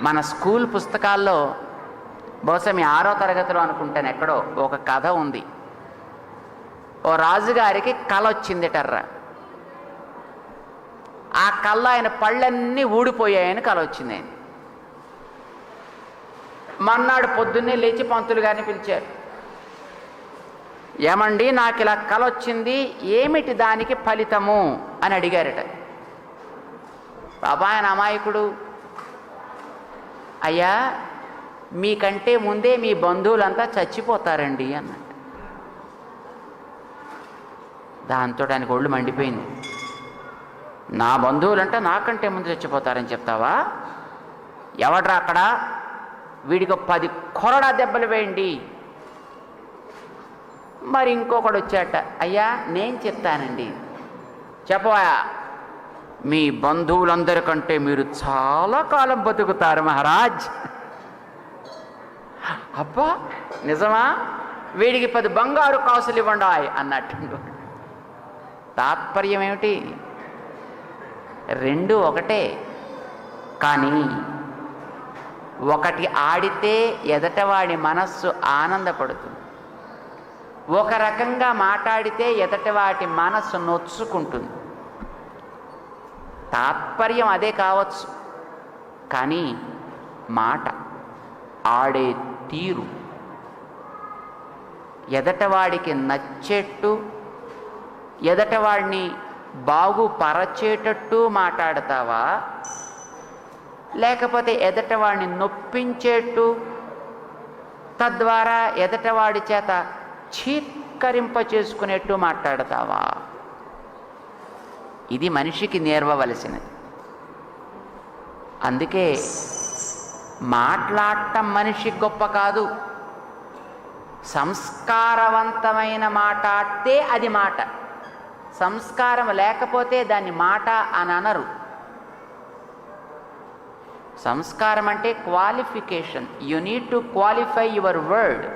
మన స్కూల్ పుస్తకాల్లో బహుశా మీ ఆరో తరగతిలో అనుకుంటాను ఎక్కడో ఒక కథ ఉంది. ఓ రాజుగారికి కళ వచ్చిందిటర్రా. ఆ కళ్ళ ఆయన పళ్ళన్నీ ఊడిపోయాయని కళ వచ్చింది ఆయన. మన్నాడు పొద్దున్నే లేచి పంతులు గారిని పిలిచారు. ఏమండి నాకు ఇలా కళ వచ్చింది ఏమిటి దానికి ఫలితము? అని అడిగారట. బాబా ఆయన అమాయకుడు అయ్యా మీకంటే ముందే మీ బంధువులంతా చచ్చిపోతారండి అన్నట్టు దాంతో ఆయనకు ఒళ్ళు మండిపోయింది. నా బంధువులంటే నాకంటే ముందు చచ్చిపోతారని చెప్తావా? ఎవడ్రా అక్కడ? వీడికి పది కొరడా దెబ్బలు వేయండి. మరి ఇంకొకడు వచ్చాట అయ్యా నేను చెప్తానండి. చెప్పవా? మీ బంధువులందరికంటే మీరు చాలా కాలం బతుకుతారు మహారాజ్. అబ్బా నిజమా? వీడికి పది బంగారు కాసులు ఇవ్వండి అన్నట్టు తాత్పర్యం ఏమిటి రెండు ఒకటే. కానీ ఒకటి ఆడితే ఎదటవాడి మనస్సు ఆనందపడుతుంది. ఒక రకంగా మాట్లాడితే ఎదటవాటి మనస్సు నొచ్చుకుంటుంది. తాత్పర్యం అదే కావచ్చు. కానీ మాట ఆడే తీరు ఎదటవాడికి నచ్చేట్టు ఎదటవాడిని బాగుపరచేటట్టు మాట్లాడతావా? లేకపోతే ఎదటవాడిని నొప్పించేట్టు తద్వారా ఎదటవాడి చేత చీత్కరింప చేసుకునేట్టు మాట్లాడతావా? ఇది మనిషికి నేర్వవలసినది. అందుకే మాట్లాడటం మనిషి గొప్ప కాదు. సంస్కారవంతమైన మాట్లాడితే అది మాట. సంస్కారం లేకపోతే దాన్ని మాట అని అనరు. సంస్కారం అంటే qualification. You need to qualify your word